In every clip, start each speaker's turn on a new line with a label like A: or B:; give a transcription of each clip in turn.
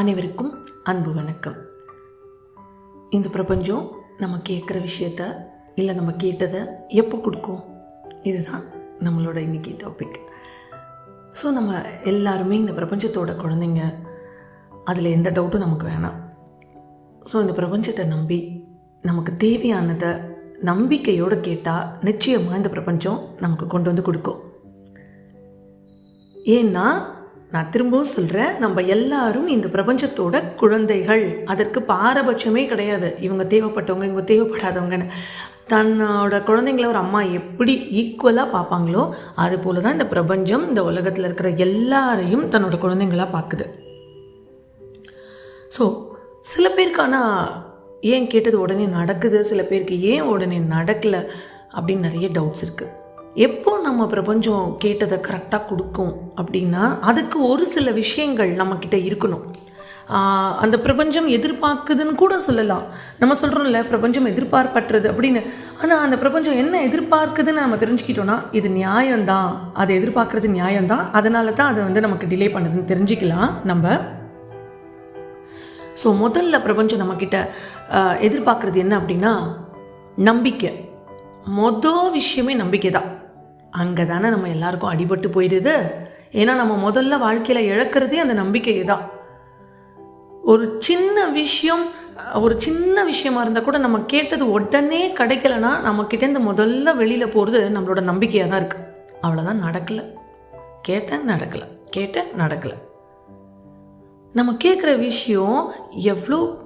A: அனைவருக்கும் அன்பு வணக்கம். இந்த பிரபஞ்சம் நம்ம கேட்குற விஷயத்த இல்லை நம்ம கேட்டதை எப்போ கொடுக்கும்? இதுதான் நம்மளோட இன்னைக்கு டாபிக் ஸோ நம்ம எல்லாருமே இந்த பிரபஞ்சத்தோட குழந்தைங்க. அதில் எந்த டவுட்டும் நமக்கு வேணாம். ஸோ இந்த பிரபஞ்சத்தை நம்பி நமக்கு தேவையானதை நம்பிக்கையோடு கேட்டால் நிச்சயமாக இந்த பிரபஞ்சம் நமக்கு கொண்டு வந்து கொடுக்கும். ஏன்னா நான் திரும்பவும் சொல்கிறேன் நம்ம எல்லாரும் இந்த பிரபஞ்சத்தோட குழந்தைகள். அதற்கு பாரபட்சமே கிடையாது. இவங்க தேவைப்பட்டவங்க இவங்க தேவைப்படாதவங்கன்னு. தன்னோட குழந்தைங்கள ஒரு அம்மா எப்படி ஈக்குவலாக பார்ப்பாங்களோ அது போல தான் இந்த பிரபஞ்சம் இந்த உலகத்தில் இருக்கிற எல்லாரையும் தன்னோட குழந்தைங்களா பார்க்குது. ஸோ சில பேருக்கு ஆனால் ஏன் கேட்டது உடனே நடக்குது சில பேருக்கு ஏன் உடனே நடக்கலை அப்படின்னு நிறைய டவுட்ஸ் இருக்குது எப்போ நம்ம பிரபஞ்சம் கேட்டதை கரெக்டாக கொடுக்கும் அப்படின்னா அதுக்கு ஒரு சில விஷயங்கள் நம்மக்கிட்ட இருக்கணும். அந்த பிரபஞ்சம் எதிர்பார்க்குதுன்னு கூட சொல்லலாம். நம்ம சொல்கிறோம்ல பிரபஞ்சம் எதிர்பார்ப்பற்றது அப்படின்னு. ஆனால் அந்த பிரபஞ்சம் என்ன எதிர்பார்க்குதுன்னு நம்ம தெரிஞ்சுக்கிட்டோன்னா இது நியாயம்தான். அதை எதிர்பார்க்குறது நியாயம்தான். அதனால தான் அதை வந்து நமக்கு டிலே பண்ணுதுன்னு தெரிஞ்சுக்கலாம் நம்ம. ஸோ முதல்ல பிரபஞ்சம் நம்மக்கிட்ட எதிர்பார்க்குறது என்ன அப்படின்னா நம்பிக்கை. மொதல் விஷயமே நம்பிக்கை தான் அங்கே தானே நம்ம எல்லாருக்கும் அடிபட்டு போயிடுது? ஏன்னா நம்ம முதல்ல வாழ்க்கையில் இழக்கிறதே அந்த நம்பிக்கையை தான் ஒரு சின்ன விஷயம் ஒரு சின்ன விஷயமா இருந்தால் கூட நம்ம கேட்டது உடனே கிடைக்கலனா நம்மக்கிட்டேருந்து முதல்ல வெளியில் போகிறது நம்மளோட நம்பிக்கையாக தான் இருக்குது அவ்வளோதான் நடக்கலை. கேட்டேன் நடக்கலை. கேட்டேன் நடக்கலை. நம்ம கேட்குற விஷயம் எவ்வளோ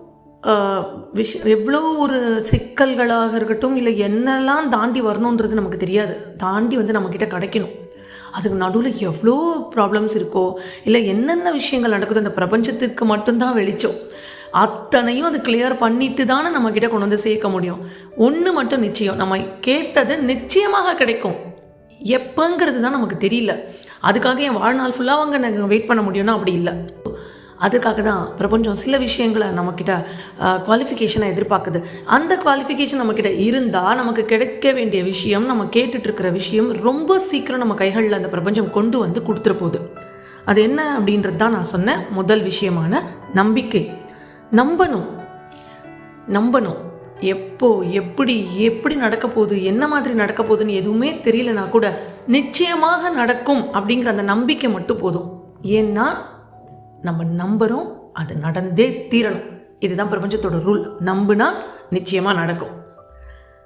A: விஷ் எவ்வளோ ஒரு சிக்கல்களாக இருக்கட்டும் இல்லை என்னெல்லாம் தாண்டி வரணுன்றது நமக்கு தெரியாது. தாண்டி வந்து நம்மக்கிட்ட கிடைக்கணும். அதுக்கு நடுவில் எவ்வளோ ப்ராப்ளம்ஸ் இருக்கோ இல்லை என்னென்ன விஷயங்கள் நடக்குதோ அந்த பிரபஞ்சத்துக்கு மட்டும்தான் வெளிச்சம். அத்தனையும் அது கிளியர் பண்ணிட்டு தானே நம்மக்கிட்ட கொண்டு வந்து சேர்க்க முடியும். ஒன்று மட்டும் நிச்சயம் நம்ம கேட்டது நிச்சயமாக கிடைக்கும். எப்போங்கிறது தான் நமக்கு தெரியல. அதுக்காக என் வாழ்நாள் ஃபுல்லாக அவங்க நாங்கள் வெயிட் பண்ண முடியும்னா அப்படி இல்லை. அதுக்காக தான் பிரபஞ்சம் சில விஷயங்களை நம்மக்கிட்ட குவாலிஃபிகேஷனை எதிர்பார்க்குது. அந்த குவாலிஃபிகேஷன் நம்மக்கிட்ட இருந்தால் நமக்கு கிடைக்க வேண்டிய விஷயம் நம்ம கேட்டுட்ருக்கிற விஷயம் ரொம்ப சீக்கிரம் நம்ம கைகளில் அந்த பிரபஞ்சம் கொண்டு வந்து கொடுத்துற போகுது. அது என்ன அப்படின்றது தான் நான் சொன்ன முதல் விஷயமான நம்பிக்கை. நம்பணும். நம்பணும். எப்போ எப்படி எப்படி நடக்க போகுது என்ன மாதிரி நடக்க போகுதுன்னு எதுவுமே தெரியலனா கூட நிச்சயமாக நடக்கும் அப்படிங்கிற அந்த நம்பிக்கை மட்டும் போதும். ஏன்னா நம்ம நம்புகிறோம் அது நடந்தே தீரணும். இதுதான் பிரபஞ்சத்தோட ரூல் நம்புனா நிச்சயமாக நடக்கும்.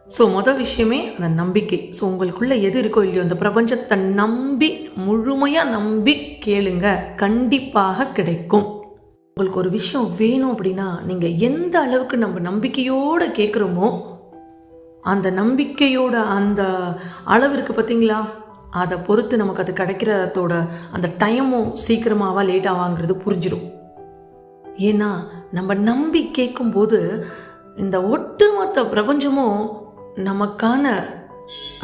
A: ஸோ மொதல் விஷயமே அந்த நம்பிக்கை. ஸோ உங்களுக்குள்ளே எது இருக்கோ இல்லையோ அந்த பிரபஞ்சத்தை நம்பி முழுமையாக நம்பி கேளுங்க. கண்டிப்பாக கிடைக்கும். உங்களுக்கு ஒரு விஷயம் வேணும் அப்படின்னா நீங்கள் எந்த அளவுக்கு நம்ம நம்பிக்கையோடு கேட்குறோமோ அந்த நம்பிக்கையோட அந்த அளவு இருக்குது பார்த்தீங்களா அதை பொறுத்து நமக்கு அது கிடைக்கிறதோட அந்த டைமும் சீக்கிரமாவா லேட்டாவாங்கிறது புரிஞ்சிடும் ஏன்னா நம்ம நம்பி கேட்கும்போது இந்த ஒட்டுமொத்த பிரபஞ்சமும் நமக்கான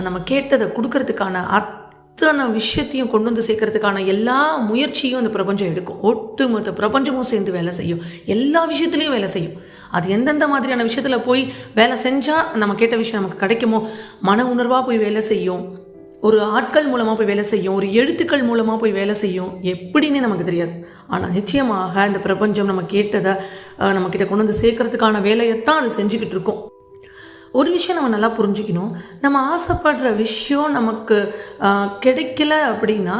A: நம்ம கேட்டதை கொடுக்கறதுக்கான அத்தனை விஷயத்தையும் கொண்டு வந்து சேர்க்கறதுக்கான எல்லா முயற்சியும் அந்த பிரபஞ்சம் எடுக்கும். ஒட்டுமொத்த பிரபஞ்சமும் சேர்ந்து வேலை செய்யும். எல்லா விஷயத்துலையும் வேலை செய்யும். அது எந்தெந்த மாதிரியான விஷயத்தில் போய் வேலை செஞ்சால் நம்ம கேட்ட விஷயம் நமக்கு கிடைக்குமோ மன உணர்வாக போய் வேலை செய்யும். ஒரு ஆட்கள் மூலமாக போய் வேலை செய்யும் ஒரு எழுத்துக்கள் மூலமாக போய் வேலை செய்யும் எப்படின்னு நமக்கு தெரியாது. ஆனால் நிச்சயமாக இந்த பிரபஞ்சம் நம்ம கேட்டதை நம்மக்கிட்ட கொண்டு வந்து சேர்க்கறதுக்கான வேலையைத்தான் அது செஞ்சுக்கிட்டு இருக்கோம். ஒரு விஷயம் நம்ம நல்லா புரிஞ்சுக்கணும். நம்ம ஆசைப்படுற விஷயம் நமக்கு கிடைக்கல அப்படின்னா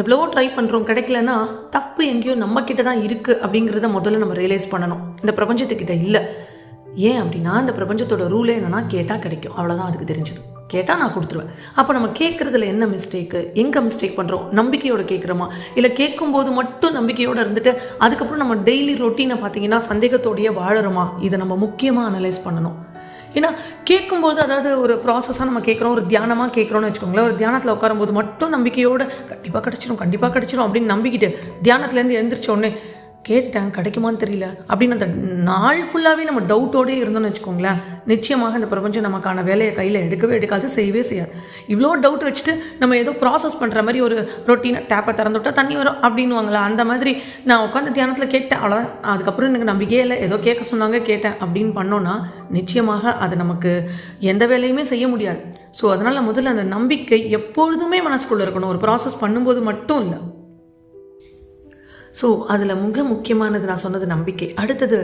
A: எவ்வளவோ ட்ரை பண்ணுறோம் கிடைக்கலன்னா தப்பு எங்கேயோ நம்மக்கிட்ட தான் இருக்குது அப்படிங்கிறத முதல்ல நம்ம ரியலைஸ் பண்ணணும். இந்த பிரபஞ்சத்துக்கிட்ட இல்லை. ஏன் அப்படின்னா இந்த பிரபஞ்சத்தோட ரூலே என்னென்னா கேட்டால் கிடைக்கும். அவ்வளோதான் அதுக்கு தெரிஞ்சது. கேட்டால் நான் கொடுத்துருவேன். அப்போ நம்ம கேட்குறதுல என்ன மிஸ்டேக்கு எங்கே மிஸ்டேக் பண்ணுறோம் நம்பிக்கையோட கேட்குறோமா இல்லை கேட்கும்போது மட்டும் நம்பிக்கையோடு இருந்துட்டு அதுக்கப்புறம் நம்ம டெய்லி ரொட்டீனை பார்த்தீங்கன்னா சந்தேகத்தோடையே வாழறோமா? இதை நம்ம முக்கியமாக அனலைஸ் பண்ணணும். ஏன்னா கேட்கும்போது அதாவது ஒரு ப்ராசஸாக நம்ம கேட்குறோம் ஒரு தியானமாக கேட்குறோம்னு வச்சுக்கோங்களேன். ஒரு தியானத்தில் உட்காரும்போது மட்டும் நம்பிக்கையோடு கண்டிப்பாக கிடச்சிரும் கண்டிப்பாக கிடச்சிரும் அப்படின்னு நம்பிக்கிட்டு தியானத்துலேருந்து எழுந்திரிச்ச உடனே கேட்டுட்டேன் கிடைக்குமான்னு தெரியல. அப்படின்னு அந்த நாள் ஃபுல்லாகவே நம்ம டவுட்டோடே இருந்தோம்னு வச்சுக்கோங்களேன். நிச்சயமாக இந்த பிரபஞ்சம் நமக்கான வேலையை கையில் எடுக்கவே எடுக்காது செய்யவே செய்யாது. இவ்வளோ டவுட் வச்சுட்டு நம்ம ஏதோ ப்ராசஸ் பண்ணுற மாதிரி ஒரு ரொட்டீனை டேப்பை திறந்துவிட்டா தண்ணி வரும் அப்படின்னுவாங்களா அந்த மாதிரி நான் உட்காந்து தியானத்தில் கேட்டேன். அவ்வளோ அதுக்கப்புறம் எனக்கு நம்பிக்கையே இல்லை. ஏதோ கேட்க சொன்னாங்க கேட்டேன் அப்படின்னு பண்ணோன்னா நிச்சயமாக அது நமக்கு எந்த வேலையுமே செய்ய முடியாது. ஸோ அதனால் முதல்ல அந்த நம்பிக்கை எப்பொழுதுமே மனசுக்குள்ளே இருக்கணும். ஒரு ப்ராசஸ் பண்ணும்போது மட்டும் இல்லை. ஸோ அதில் மிக முக்கியமானது நான் சொன்னது நம்பிக்கை. அடுத்தது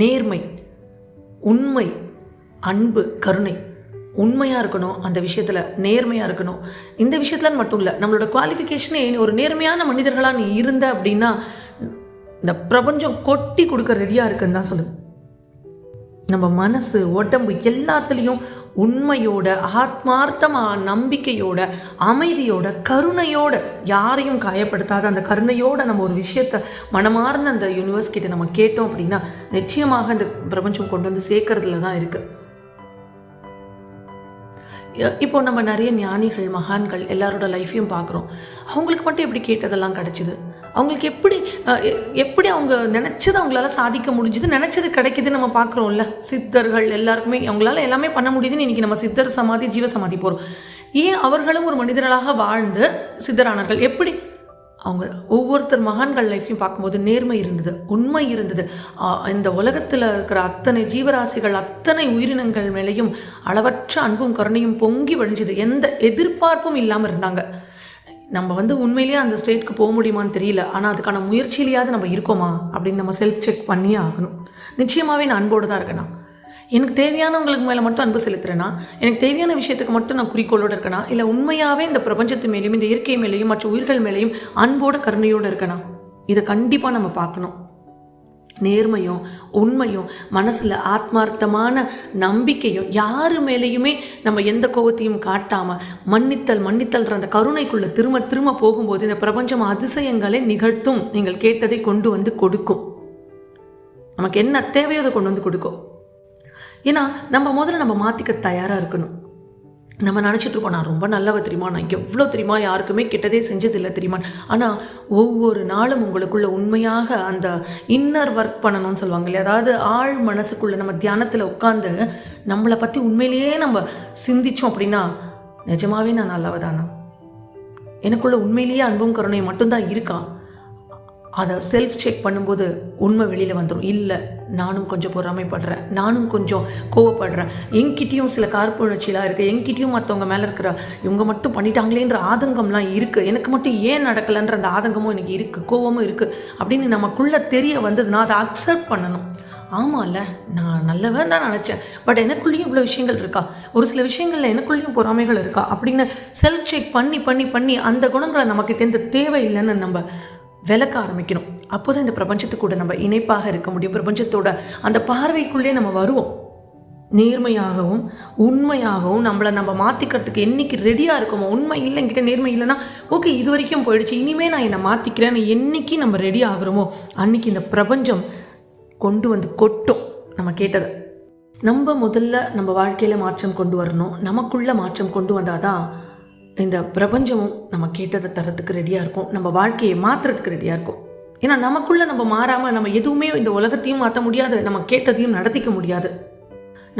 A: நேர்மை. உண்மை அன்பு கருணை. உண்மையாக இருக்கணும் அந்த விஷயத்தில் நேர்மையாக இருக்கணும். இந்த விஷயத்தில் மட்டும் இல்லை நம்மளோட குவாலிஃபிகேஷனே நீ ஒரு நேர்மையான மனிதர்களாக நீ இருந்த அப்படின்னா இந்த பிரபஞ்சம் கொட்டி கொடுக்க ரெடியாக இருக்குன்னு தான் சொல்லுது. நம்ம மனசு உடம்பு எல்லாத்துலேயும் உண்மையோட ஆத்மார்த்தமாக நம்பிக்கையோட அமைதியோட கருணையோட யாரையும் காயப்படுத்தாத அந்த கருணையோட நம்ம ஒரு விஷயத்த மனமார்ந்த அந்த யூனிவர்ஸ் கிட்ட நம்ம கேட்டோம் அப்படின்னா நிச்சயமாக இந்த பிரபஞ்சம் கொண்டு வந்து சேர்க்கறதுல தான் இருக்குது இப்போ நம்ம நிறைய ஞானிகள் மகான்கள் எல்லாரோட லைஃப்பையும் பார்க்குறோம். அவங்களுக்கு மட்டும் எப்படி கேட்டதெல்லாம் கிடச்சிது? அவங்களுக்கு எப்படி எப்படி அவங்க நினச்சது அவங்களால சாதிக்க முடிஞ்சுது நினச்சது கிடைக்குதுன்னு நம்ம பார்க்குறோம்ல. சித்தர்கள் எல்லாருக்குமே அவங்களால எல்லாமே பண்ண முடியுதுன்னு இன்றைக்கி நம்ம சித்தர் சமாதி ஜீவ சமாதி போகிறோம் ஏன் அவர்களும் ஒரு மனிதர்களாக வாழ்ந்து சித்தரானார்கள்? எப்படி? அவங்க ஒவ்வொருத்தர் மகான்கள் லைஃப்பையும் பார்க்கும்போது நேர்மை இருந்தது உண்மை இருந்தது. இந்த உலகத்தில் இருக்கிற அத்தனை ஜீவராசிகள் அத்தனை உயிரினங்கள் மேலேயும் அளவற்ற அன்பும் கருணையும் பொங்கி வழிஞ்சது. எந்த எதிர்பார்ப்பும் இல்லாமல் இருந்தாங்க. நம்ம வந்து உண்மையிலேயே அந்த ஸ்டேட்க்கு போக முடியுமான்னு தெரியல. ஆனால் அதுக்கான முயற்சியிலையாவது நம்ம இருக்கோமா? அப்படின்னு நம்ம செல்ஃப் செக் பண்ணியே ஆகணும். நிச்சயமாகவே நான் அன்போடு தான் இருக்கேனா? எனக்கு தேவையானவங்களுக்கு மேலே மட்டும் அன்பு செலுத்துறேனா? எனக்கு தேவையான விஷயத்துக்கு மட்டும் நான் குறிக்கோளோடு இருக்கேனா? இல்லை உண்மையாகவே இந்த பிரபஞ்சத்து மேலேயும் இந்த இயற்கை மேலேயும் மற்ற உயிர்கள் மேலேயும் அன்போட கருணையோடு இருக்கேனா? இதை கண்டிப்பாக நம்ம பார்க்கணும். நேர்மையும் உண்மையும் மனசில் ஆத்மார்த்தமான நம்பிக்கையும் யார் மேலேயுமே நம்ம எந்த கோபத்தையும் காட்டாமல் மன்னித்தல் மன்னித்தல்ன்ற அந்த கருணைக்குள்ளே திரும்ப திரும்ப போகும்போது இந்த பிரபஞ்சம் அதிசயங்களை நிகழ்த்தும். நீங்கள் கேட்டதை கொண்டு வந்து கொடுக்கும். நமக்கு என்ன தேவையோ அதை கொண்டு வந்து கொடுக்கும். ஏன்னா நம்ம முதல்ல நம்ம மாற்றிக்க தயாராக இருக்கணும். நம்ம நினச்சிட்டு நான் ரொம்ப நல்லவ தெரியுமா? நான் எவ்வளோ தெரியுமா? யாருக்குமே கெட்டதே செஞ்சதில்லை தெரியுமா? ஆனால் ஒவ்வொரு நாளும் உங்களுக்குள்ள உண்மையாக அந்த இன்னர் ஒர்க் பண்ணணும்னு சொல்லுவாங்க இல்லையா? அதாவது ஆழ் மனசுக்குள்ள நம்ம தியானத்தில் உட்காந்து நம்மளை பற்றி உண்மையிலேயே நம்ம சிந்திச்சோம் அப்படின்னா நிஜமாவே நான் நல்லவ தானா எனக்குள்ள உண்மையிலேயே அன்பும் கருணையும் மட்டும்தான் இருக்கா? அதை செல்ஃப் செக் பண்ணும்போது உண்மை வெளியில் வந்துடும் இல்லை நானும் கொஞ்சம் பொறாமைப்படுறேன். நானும் கொஞ்சம் கோவப்படுறேன். என்கிட்டேயும் சில கார்ப்புணர்ச்சிலாம் இருக்குது என்கிட்டேயும் மற்றவங்க மேலே இருக்கிற இவங்க மட்டும் பண்ணிட்டாங்களேன்ற ஆதங்கம்லாம் இருக்குது எனக்கு மட்டும் ஏன் நடக்கலைன்ற அந்த ஆதங்கமும் எனக்கு இருக்குது கோவமும் இருக்குது அப்படின்னு நமக்குள்ளே தெரிய வந்ததுன்னா அதை அக்செப்ட் பண்ணணும். ஆமாம்ல நான் நல்லவன் தான் நினச்சேன். பட் எனக்குள்ளேயும் இவ்வளோ விஷயங்கள் இருக்கா? ஒரு சில விஷயங்களில் எனக்குள்ளேயும் பொறாமைகள் இருக்கா? அப்படின்னு செல்ஃப் செக் பண்ணி பண்ணி பண்ணி அந்த குணங்களை நமக்கு நமக்கிட்டேருந்து தேவையில்லைன்னு நம்ம விளக்க ஆரம்பிக்கணும். அப்போ தான் இந்த பிரபஞ்சத்துக்கு கூட நம்ம இணைப்பாக இருக்க முடியும். பிரபஞ்சத்தோட அந்த பார்வைக்குள்ளே நம்ம வருவோம். நேர்மையாகவும் உண்மையாகவும் நம்மளை நம்ம மாற்றிக்கிறதுக்கு என்னைக்கு ரெடியாக இருக்கோமோ உண்மை இல்லைங்கிட்ட நேர்மை இல்லைன்னா ஓகே இது வரைக்கும் போயிடுச்சு. இனிமேல் நான் என்னை மாற்றிக்கிறேன்னு என்னைக்கு நம்ம ரெடி ஆகுறோமோ அன்னைக்கு இந்த பிரபஞ்சம் கொண்டு வந்து கொட்டும் நம்ம கேட்டதை. நம்ம முதல்ல நம்ம வாழ்க்கையில் மாற்றம் கொண்டு வரணும். நமக்குள்ளே மாற்றம் கொண்டு வந்தாதான் இந்த பிரபஞ்சமும் நம்ம கேட்டதை தரத்துக்கு ரெடியாக இருக்கும். நம்ம வாழ்க்கையை மாற்றுறதுக்கு ரெடியாக இருக்கும். ஏன்னா நமக்குள்ளே நம்ம மாறாமல் நம்ம எதுவுமே இந்த உலகத்தையும் மாற்ற முடியாது. நம்ம கேட்டதையும் நடத்திக்க முடியாது.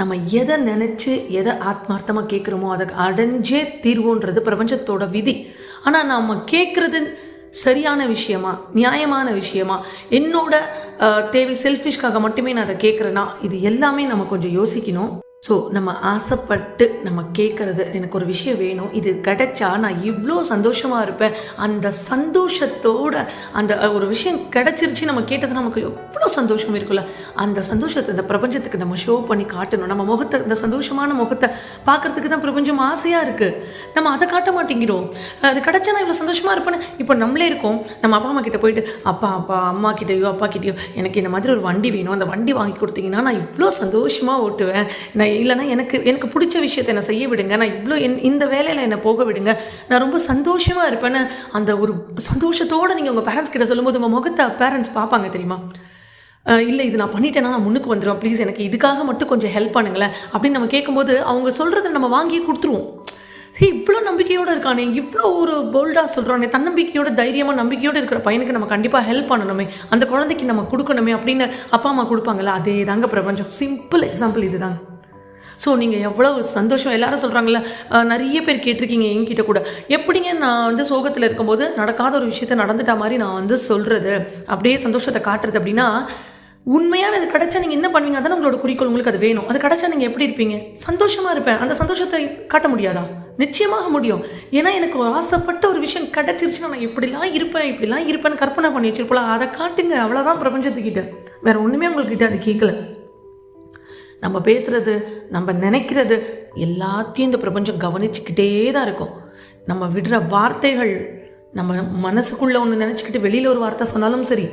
A: நம்ம எதை நினச்சி எதை ஆத்மார்த்தமாக கேட்குறோமோ அதை அடைஞ்சே தீர்வோன்றது பிரபஞ்சத்தோட விதி. ஆனால் நம்ம கேட்குறது சரியான விஷயமா நியாயமான விஷயமா என்னோட தேவை செல்ஃபிஷ்காக மட்டுமே நான் அதை கேட்குறேன்னா இது எல்லாமே நம்ம கொஞ்சம் யோசிக்கணும். ஸோ நம்ம ஆசைப்பட்டு நம்ம கேட்குறது எனக்கு ஒரு விஷயம் வேணும். இது கிடைச்சா நான் இவ்வளோ சந்தோஷமாக இருப்பேன். அந்த சந்தோஷத்தோட அந்த ஒரு விஷயம் கிடைச்சிருச்சு நம்ம கேட்டது நமக்கு எவ்வளோ சந்தோஷம் இருக்குல்ல அந்த சந்தோஷத்தை இந்த பிரபஞ்சத்துக்கு நம்ம ஷோ பண்ணி காட்டணும். நம்ம முகத்தை இந்த சந்தோஷமான முகத்தை பார்க்கறதுக்கு தான் பிரபஞ்சம் ஆசையாக இருக்குது நம்ம அதை காட்ட மாட்டேங்கிறோம். அது கிடைச்சா நான் இவ்வளோ சந்தோஷமாக இருப்பேன்னு இப்போ நம்மளே இருக்கோம். நம்ம அப்பா அம்மா கிட்டே போயிட்டு அப்பா அப்பா அம்மா கிட்டேயோ அப்பா கிட்டேயோ எனக்கு இந்த மாதிரி ஒரு வண்டி வேணும். அந்த வண்டி வாங்கி கொடுத்தீங்கன்னா நான் இவ்வளோ சந்தோஷமாக ஓட்டுவேன். நான் இல்லைன்னா எனக்கு எனக்கு பிடிச்ச விஷயத்தை என்னை செய்ய விடுங்க. நான் இவ்வளோ என் இந்த வேலையில் என்னை போக விடுங்க. நான் ரொம்ப சந்தோஷமாக இருப்பேன்னு அந்த ஒரு சந்தோஷத்தோடு நீங்கள் உங்கள் பேரண்ட்ஸ் கிட்ட சொல்லும்போது உங்கள் முகத்தை பேரண்ட்ஸ் பார்ப்பாங்க தெரியுமா? இல்லை இது நான் பண்ணிட்டேன்னா நான் முன்னுக்கு வந்துடுவேன் ப்ளீஸ் எனக்கு இதுக்காக மட்டும் கொஞ்சம் ஹெல்ப் பண்ணுங்களேன் அப்படின்னு நம்ம கேட்கும்போது அவங்க சொல்கிறத நம்ம வாங்கி கொடுத்துருவோம். சரி இவ்வளோ நம்பிக்கையோடு இருக்கானே. இவ்வளோ ஒரு போல்டாக சொல்கிறானே தன்னம்பிக்கையோட தைரியமாக நம்பிக்கையோடு இருக்கிற பையனுக்கு நம்ம கண்டிப்பாக ஹெல்ப் பண்ணணுமே. அந்த குழந்தைக்கு நம்ம கொடுக்கணுமே அப்படின்னு அப்பா அம்மா கொடுப்பாங்களா அதே தாங்க பிரபஞ்சம். சிம்பிள் எக்ஸாம்பிள் இதுதாங்க. ஸோ நீங்கள் எவ்வளவு சந்தோஷம் எல்லாரும் சொல்கிறாங்கள நிறைய பேர் கேட்டிருக்கீங்க என்கிட்ட கூட. எப்படிங்க நான் வந்து சோகத்தில் இருக்கும்போது நடக்காத ஒரு விஷயத்த நடந்துட்ட மாதிரி நான் வந்து சொல்கிறது அப்படியே சந்தோஷத்தை காட்டுறது அப்படின்னா உண்மையாகவே அது கிடச்சா நீங்கள் என்ன பண்ணுவீங்க? அதான் உங்களோட குறிக்கோள் உங்களுக்கு அது வேணும். அது கிடச்சா நீங்கள் எப்படி இருப்பீங்க? சந்தோஷமாக இருப்பேன். அந்த சந்தோஷத்தை காட்ட முடியாதா? நிச்சயமாக முடியும். ஏன்னா எனக்கு ஒரு ஆசைப்பட்ட ஒரு விஷயம் கிடச்சிருச்சுன்னா நான் இப்படிலாம் இருப்பேன் இப்படிலாம் இருப்பேன்னு கற்பனை பண்ணி வச்சிருப்போம் அதை காட்டுங்க. அவ்வளோதான் பிரபஞ்சத்துக்கிட்ட. வேறு ஒன்றுமே உங்கள்கிட்ட அது கேட்கல. நம்ம பேசுகிறது நம்ம நினைக்கிறது எல்லாத்தையும் இந்த பிரபஞ்சம் கவனிச்சுக்கிட்டே தான் இருக்கும். நம்ம விடுற வார்த்தைகள் நம்ம மனசுக்குள்ளே ஒன்று நினச்சிக்கிட்டு வெளியில் ஒரு வார்த்தை சொன்னாலும் சரி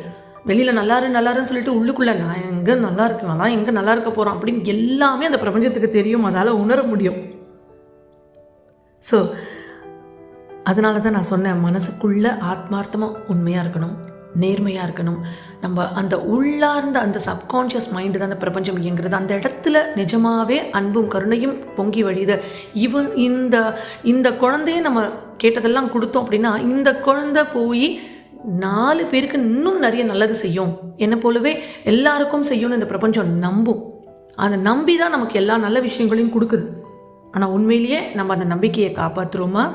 A: வெளியில் நல்லாரு நல்லாருன்னு சொல்லிட்டு உள்ளுக்குள்ளே நான் எங்கே நல்லா இருக்கேன் அதான் எங்கே நல்லா இருக்க போகிறோம் அப்படின்னு எல்லாமே அந்த பிரபஞ்சத்துக்கு தெரியும் அதால் உணர முடியும். ஸோ அதனால தான் நான் சொன்னேன் மனசுக்குள்ளே ஆத்மார்த்தமாக உண்மையாக இருக்கணும். நேர்மையாக இருக்கணும். நம்ம அந்த உள்ளார்ந்த அந்த சப்கான்ஷியஸ் மைண்டு தான் அந்த பிரபஞ்சம் இயங்குறது. அந்த இடத்துல நிஜமாகவே அன்பும் கருணையும் பொங்கி வழியுது. இவ இந்த இந்த குழந்தைய நம்ம கேட்டதெல்லாம் கொடுத்தோம் அப்படின்னா இந்த குழந்தை போய் நாலு பேருக்கு இன்னும் நிறைய நல்லது செய்யும். என்னை போலவே எல்லாருக்கும் செய்யும்னு இந்த பிரபஞ்சம் நம்பும். அதை நம்பி தான் நமக்கு எல்லா நல்ல விஷயங்களையும் கொடுக்குது. ஆனால் உண்மையிலேயே நம்ம அந்த நம்பிக்கையை காப்பாற்றுறோமா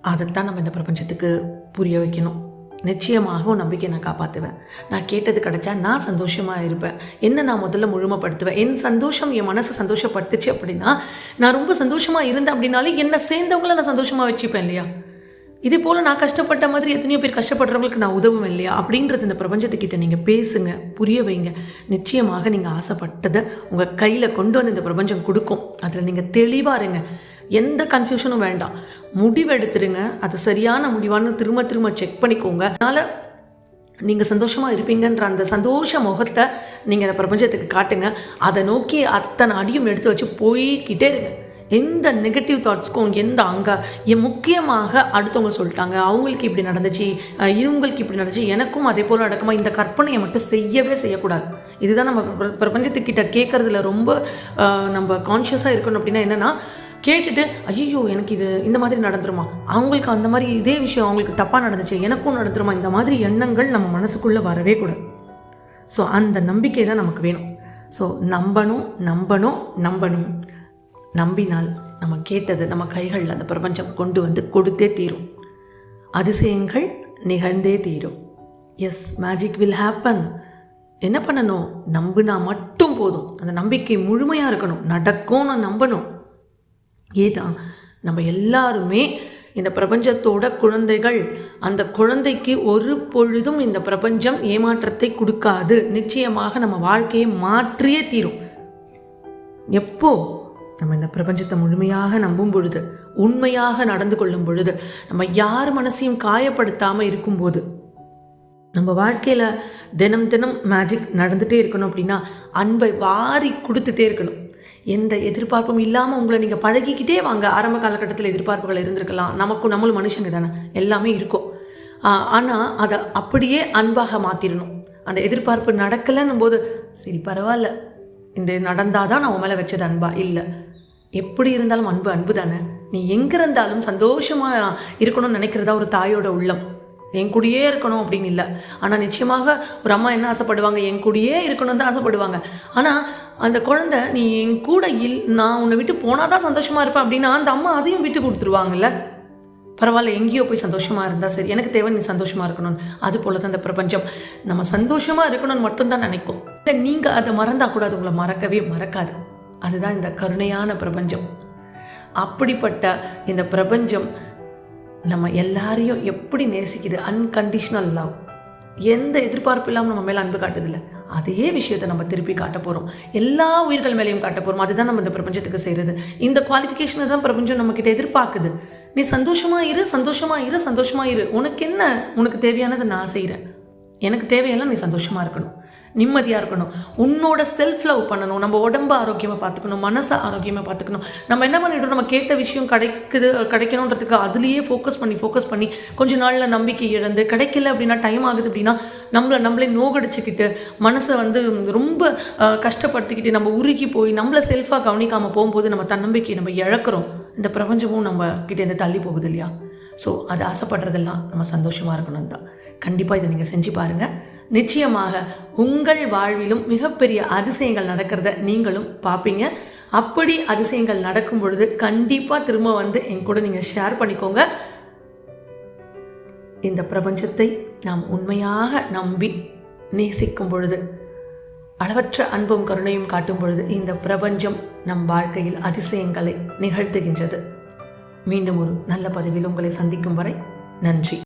A: அதைத்தான் நம்ம இந்த பிரபஞ்சத்துக்கு புரிய வைக்கணும். நிச்சயமாக உன் நம்பிக்கை நான் காப்பாற்றுவேன் நான் கேட்டது கிடைச்சா நான் சந்தோஷமாக இருப்பேன். என்ன நான் முதல்ல முழுமைப்படுத்துவேன்? என் சந்தோஷம் என் மனசு சந்தோஷப்படுத்துச்சு அப்படின்னா நான் ரொம்ப சந்தோஷமாக இருந்தேன் அப்படின்னாலே என்னை சேர்ந்தவங்கள நான் சந்தோஷமாக வச்சுப்பேன் இல்லையா? இதே போல் நான் கஷ்டப்பட்ட மாதிரி எத்தனையோ பேர் கஷ்டப்படுறவங்களுக்கு நான் உதவுவேன் இல்லையா? அப்படின்றது இந்த பிரபஞ்சத்துக்கிட்ட நீங்கள் பேசுங்க புரிய வைங்க. நிச்சயமாக நீங்கள் ஆசைப்பட்டதை உங்கள் கையில் கொண்டு வந்து இந்த பிரபஞ்சம் கொடுக்கும். அதில் நீங்கள் தெளிவாக இருங்க. எந்த கன்ஃபியூஷனும் வேண்டாம். முடிவெடுத்துருங்க அது சரியான முடிவான்னு திரும்ப திரும்ப செக் பண்ணிக்கோங்க. அதனால் நீங்கள் சந்தோஷமாக இருப்பீங்கன்ற அந்த சந்தோஷ முகத்தை நீங்கள் அந்த பிரபஞ்சத்துக்கு காட்டுங்க. அதை நோக்கி அத்தனை அடியும் எடுத்து வச்சு போய்கிட்டே இருங்க. எந்த நெகட்டிவ் தாட்ஸ்க்கும் எந்த அங்கே என் முக்கியமாக அடுத்தவங்க சொல்லிட்டாங்க. அவங்களுக்கு இப்படி நடந்துச்சு இவங்களுக்கு இப்படி நடந்துச்சு எனக்கும் அதே போல் நடக்குமா? இந்த கற்பனையை மட்டும் செய்யவே செய்யக்கூடாது. இதுதான் நம்ம பிர- பிரபஞ்சத்துக்கிட்ட கேட்குறதுல ரொம்ப நம்ம கான்ஷியஸாக இருக்கணும் அப்படின்னா என்னென்னா கேட்டுட்டு ஐயோ எனக்கு இது இந்த மாதிரி நடந்துருமா? அவங்களுக்கு அந்த மாதிரி இதே விஷயம் அவங்களுக்கு தப்பாக நடந்துச்சு எனக்கும் நடந்துருமா? இந்த மாதிரி எண்ணங்கள் நம்ம மனசுக்குள்ளே வரவே கூடாது. ஸோ அந்த நம்பிக்கை தான் நமக்கு வேணும். ஸோ நம்பணும் நம்பணும் நம்பணும். நம்பினால் நம்ம கேட்டது நம்ம கைகளில் அந்த பிரபஞ்சம் கொண்டு வந்து கொடுத்தே தீரும். அதிசயங்கள் நிகழ்ந்தே தீரும். எஸ் மேஜிக் வில் ஹேப்பன் என்ன பண்ணணும்? நம்பினா மட்டும் போதும். அந்த நம்பிக்கை முழுமையாக இருக்கணும். நடக்கும்னு நம்பணும். ஏதா? நம்ம எல்லாருமே இந்த பிரபஞ்சத்தோட குழந்தைகள். அந்த குழந்தைக்கு ஒரு பொழுதும் இந்த பிரபஞ்சம் ஏமாற்றத்தை கொடுக்காது. நிச்சயமாக நம்ம வாழ்க்கையை மாற்றியே தீரும். எப்போ? நம்ம இந்த பிரபஞ்சத்தை முழுமையாக நம்பும் பொழுது உண்மையாக நடந்து கொள்ளும் பொழுது நம்ம யார் மனசையும் காயப்படுத்தாமல் இருக்கும்போது நம்ம வாழ்க்கையில் தினம் தினம் மேஜிக் நடந்துகிட்டே இருக்கணும் அப்படின்னா அன்பை வாரி கொடுத்துட்டே இருக்கணும். எந்த எதிர்பார்ப்பும் இல்லாமல் உங்களை நீங்கள் பழகிக்கிட்டே வாங்க. ஆரம்ப காலகட்டத்தில் எதிர்பார்ப்புகள் இருந்திருக்கலாம். நமக்கும் நம்மளும் மனுஷங்க தானே. எல்லாமே இருக்கும். ஆனால் அதை அப்படியே அன்பாக மாற்றிடணும் அந்த எதிர்பார்ப்பு நடக்கலைன்னும் போது சரி பரவாயில்ல. இந்த நடந்தால் தான் நான் உன் மேலே வச்சது அன்பா? இல்லை. எப்படி இருந்தாலும் அன்பு அன்பு தானே நீ எங்கே இருந்தாலும் சந்தோஷமாக இருக்கணும்னு நினைக்கிறதா ஒரு தாயோட உள்ளம். என் கூடயே இருக்கணும் அப்படின்னு இல்லை. ஆனால் நிச்சயமாக ஒரு அம்மா என்ன ஆசைப்படுவாங்க? என் கூடயே இருக்கணும் தான் ஆசைப்படுவாங்க. ஆனால் அந்த குழந்தை நீ என் கூட இல் நான் உன்னை விட்டு போனால் தான் சந்தோஷமாக இருப்பேன் அப்படின்னா அந்த அம்மா அதையும் விட்டு கொடுத்துருவாங்கல்ல. பரவாயில்ல எங்கேயோ போய் சந்தோஷமாக இருந்தால் சரி. எனக்கு தேவை நீ சந்தோஷமாக இருக்கணும் அது போல தான் இந்த பிரபஞ்சம். நம்ம சந்தோஷமாக இருக்கணும்னு மட்டும்தான் நினைக்கும். இல்லை நீங்கள் அதை மறந்தா கூட அது உங்களை மறக்கவே மறக்காது. அதுதான் இந்த கருணையான பிரபஞ்சம். அப்படிப்பட்ட இந்த பிரபஞ்சம் நம்ம எல்லாரையும் எப்படி நேசிக்குது? அன்கண்டிஷ்னல் லவ் எந்த எதிர்பார்ப்பு இல்லாமல் நம்ம மேலே அன்பு காட்டுதில்ல. அதே விஷயத்தை நம்ம திருப்பி காட்ட போகிறோம் எல்லா உயிர்கள் மேலேயும் காட்ட போகிறோம் அதுதான் நம்ம இந்த பிரபஞ்சத்துக்கு செய்கிறது இந்த குவாலிஃபிகேஷனை தான் பிரபஞ்சம் நம்மக்கிட்ட எதிர்பார்க்குது. நீ சந்தோஷமாக இரு சந்தோஷமாக இரு சந்தோஷமாக இரு. உனக்கு என்ன? உனக்கு தேவையானதை நான் செய்கிறேன் எனக்கு தேவையெல்லாம் நீ சந்தோஷமாக இருக்கணும். நிம்மதியாக இருக்கணும். உன்னோட செல்ஃப் லவ் பண்ணணும். நம்ம உடம்ப ஆரோக்கியமாக பார்த்துக்கணும். மனசை ஆரோக்கியமாக பார்த்துக்கணும். நம்ம என்ன பண்ணிட்டோம்? நம்ம கேட்ட விஷயம் கிடைக்குது கிடைக்கணுன்றதுக்கு அதுலேயே ஃபோக்கஸ் பண்ணி ஃபோக்கஸ் பண்ணி கொஞ்ச நாளில் நம்பிக்கை இழந்து கிடைக்கல அப்படின்னா டைம் ஆகுது அப்படின்னா நம்மளை நம்மளே நோகடிச்சுக்கிட்டு மனசை வந்து ரொம்ப கஷ்டப்படுத்திக்கிட்டு நம்ம உருகி போய் நம்மளை செல்ஃபாக கவனிக்காமல் போகும்போது நம்ம தன்னம்பிக்கையை நம்ம இழக்கிறோம். இந்த பிரபஞ்சமும் நம்ம கிட்டேருந்து தள்ளி போகுது இல்லையா? ஸோ அது ஆசைப்படுறதெல்லாம் நம்ம சந்தோஷமாக இருக்கணும் தான் கண்டிப்பாக இதை நீங்கள் செஞ்சு பாருங்கள் நிச்சயமாக உங்கள் வாழ்விலும் மிகப்பெரிய அதிசயங்கள் நடக்கிறத நீங்களும் பார்ப்பீங்க. அப்படி அதிசயங்கள் நடக்கும் பொழுது கண்டிப்பாக திரும்ப வந்து என் கூட நீங்கள் ஷேர் பண்ணிக்கோங்க. இந்த பிரபஞ்சத்தை நாம் உண்மையாக நம்பி நேசிக்கும் பொழுது அளவற்ற அன்பும் கருணையும் காட்டும் பொழுது இந்த பிரபஞ்சம் நம் வாழ்க்கையில் அதிசயங்களை நிகழ்த்துகின்றது. மீண்டும் ஒரு நல்ல பதிவில் உங்களை சந்திக்கும் வரை நன்றி.